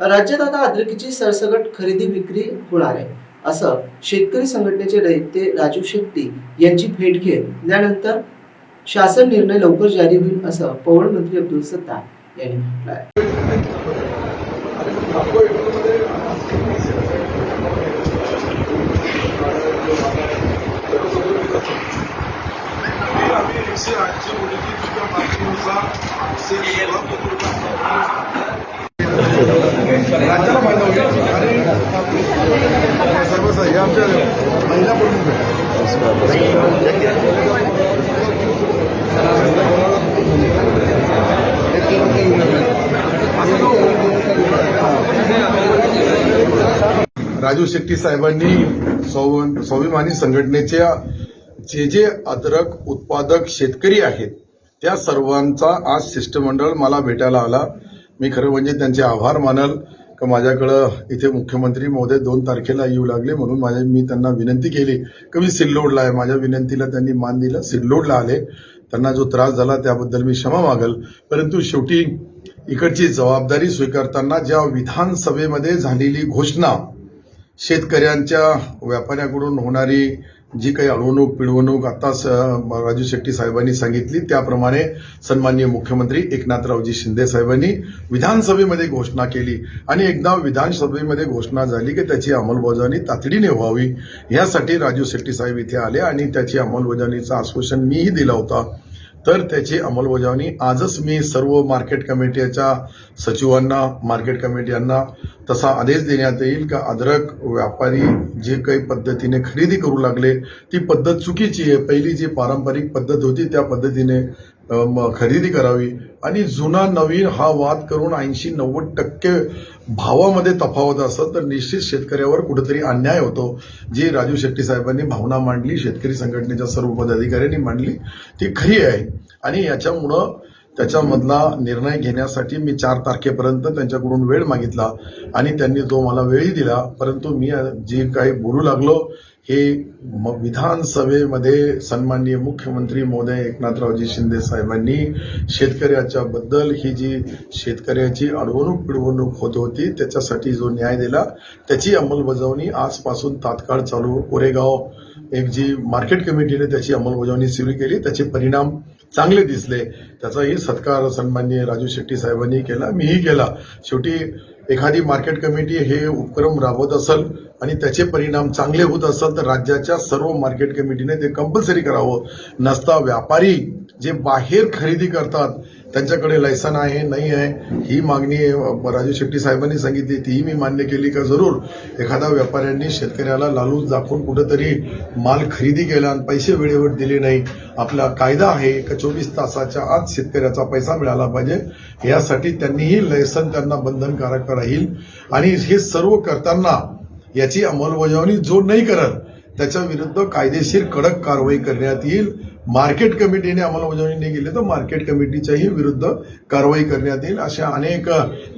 राज्यात आता अद्रकीची सरसगट खरेदी विक्री होणार आहे. असं शेतकरी संघटनेचे नेते राजू शेट्टी यांची भेट घेत त्यानंतर शासन निर्णय लवकर जारी होईल असं पवन मंत्री अब्दुल सत्तार यांनी म्हटलं आहे आम्ही एकशे आठशे कोटीची तुमच्या मागणीनुसार एकशे सोळा कोटी रुपये राज्याला फायदा होईल आणि सर्व हे आमच्या महिला प्रमुख राजू शेट्टी साहेबांनी स्वाभिमानी संघटनेच्या जे जे अद्रक उत्पादक शेतकरी आहेत त्या सर्वांचा आज शिष्टमंडळ मला भेटायला आला. मी खरं म्हणजे त्यांचे आभार मानल का माझ्याकडं इथे मुख्यमंत्री महोदय दोन तारखेला येऊ लागले म्हणून माझ्या मी त्यांना विनंती केली. की मी सिल्लोडला आहे. माझ्या विनंतीला त्यांनी मान दिलं. सिल्लोडला आले. त्यांना जो त्रास झाला त्याबद्दल मी क्षमा मागल. परंतु शेवटी इकडची जबाबदारी स्वीकारताना ज्या विधानसभेमध्ये झालेली घोषणा शेतकऱ्यांच्या व्यापाऱ्याकडून होणारी जी काही अडवणूक पिळवणूक आताच राजू शेट्टी साहेबांनी सांगितली त्याप्रमाणे सन्माननीय मुख्यमंत्री एकनाथरावजी शिंदे साहेबांनी विधानसभेमध्ये घोषणा केली. आणि एकदा विधानसभेमध्ये घोषणा झाली की त्याची अंमलबजावणी तातडीने व्हावी. यासाठी राजू शेट्टी साहेब इथे आले आणि त्याची अंमलबजावणीचं आश्वासन मीही दिलं होता. तर त्याची अंमलबजावणी आजच मी सर्व मार्केट कमिटीच्या सचिवांना मार्केट कमिटी यांना तसा आदेश देण्यात येईल का? अद्रक व्यापारी जे काही पद्धतीने खरेदी करू लागले ती पद्धत चुकीची आहे. पहिली जी पारंपरिक पद्धत होती त्या पद्धतीने खरेदी करावी. आणि जुना नवीन हा वाद करून ऐंशी नव्वद टक्के भावामध्ये तफावत असत तर निश्चित शेतकऱ्यावर कुठेतरी अन्याय होतो. जी राजू शेट्टी साहेबांनी भावना मांडली शेतकरी संघटनेच्या सर्व पदाधिकाऱ्यांनी मांडली ती खरी आहे. आणि याच्यामुळं त्याच्यामधला निर्णय घेण्यासाठी मी चार तारखेपर्यंत त्यांच्याकडून वेळ मागितला आणि त्यांनी तो मला वेळही दिला परंतु मी जे काही बोलू लागलो हे म- विधानसभेमध्ये सन्माननीय मुख्यमंत्री महोदय एकनाथरावजी शिंदे साहेबांनी शेतकऱ्याच्या बद्दल ही जी शेतकऱ्याची अडवणूक पिळवणूक होत होती त्याच्यासाठी जो न्याय दिला त्याची अंमलबजावणी आजपासून तात्काळ चालू. कोरेगाव एक जी मार्केट कमिटीने त्याची अंमलबजावणी सुरू केली त्याचे परिणाम चांगले दिसले. त्याचाही सत्कार सन्माननीय राजू शेट्टी साहेबांनी केला. मीही केला. शेवटी एखादी मार्केट कमिटी हे उपक्रम राबवत असेल आणि त्याचे परिणाम चांगले होत असेल तर राज्याच्या सर्व मार्केट कमिटीने ते कंपल्सरी करावं. नसता व्यापारी जे बाहेर खरेदी करतात त्यांच्याकडे लायसन आहे नाही आहे ही मागणी राजू शेट्टी साहेबांनी सांगितली तीही मी मान्य केली का? जरूर. एखाद्या व्यापाऱ्यांनी शेतकऱ्याला लालूच दाखवून कुठंतरी माल खरेदी केला आणि पैसे वेळेवर दिले नाही. आपला कायदा आहे का चोवीस तासाच्या आत शेतकऱ्याचा पैसा मिळाला पाहिजे? यासाठी त्यांनीही लायसन त्यांना बंधनकारक राहील. आणि हे सर्व करताना याची अंमलबजावणी जो नाही करत त्याच्या विरुद्ध कायदेशीर कडक कारवाई करण्यात येईल. मार्केट कमिटीने अंमलबजावणी नाही केली तर मार्केट कमिटीच्याही विरुद्ध कारवाई करण्यात येईल अशा अनेक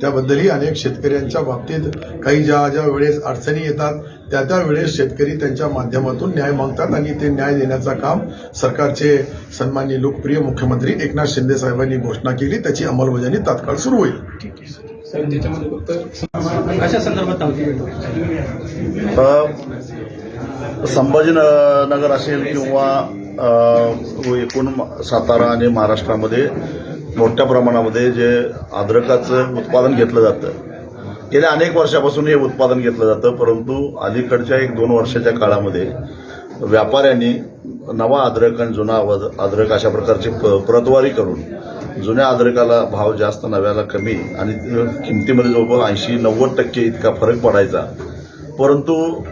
त्याबद्दलही अनेक शेतकऱ्यांच्या बाबतीत काही ज्या ज्या वेळेस अडचणी येतात त्या त्या वेळेस शेतकरी त्यांच्या माध्यमातून न्याय मागतात आणि ते न्याय देण्याचं काम सरकारचे सन्माननीय लोकप्रिय मुख्यमंत्री एकनाथ शिंदे साहेबांनी घोषणा केली. त्याची अंमलबजावणी तात्काळ सुरू होईल. सर त्याच्यामध्ये फक्त कशा संदर्भात संभाजीनगर असेल किंवा एकूण सातारा आणि महाराष्ट्रामध्ये मोठ्या प्रमाणामध्ये जे अद्रकाचं उत्पादन घेतलं जातं. गेल्या अनेक वर्षापासून हे उत्पादन घेतलं जातं परंतु अलीकडच्या एक दोन वर्षाच्या काळामध्ये व्यापाऱ्यांनी नवा अद्रक आणि जुना अवध- अद्रक अशा प्रकारची प- प्रतवारी करून जुन्या अद्रकाला भाव जास्त नव्याला कमी आणि किमतीमध्ये जवळपास ऐंशी नव्वद टक्के इतका फरक पडायचा. परंतु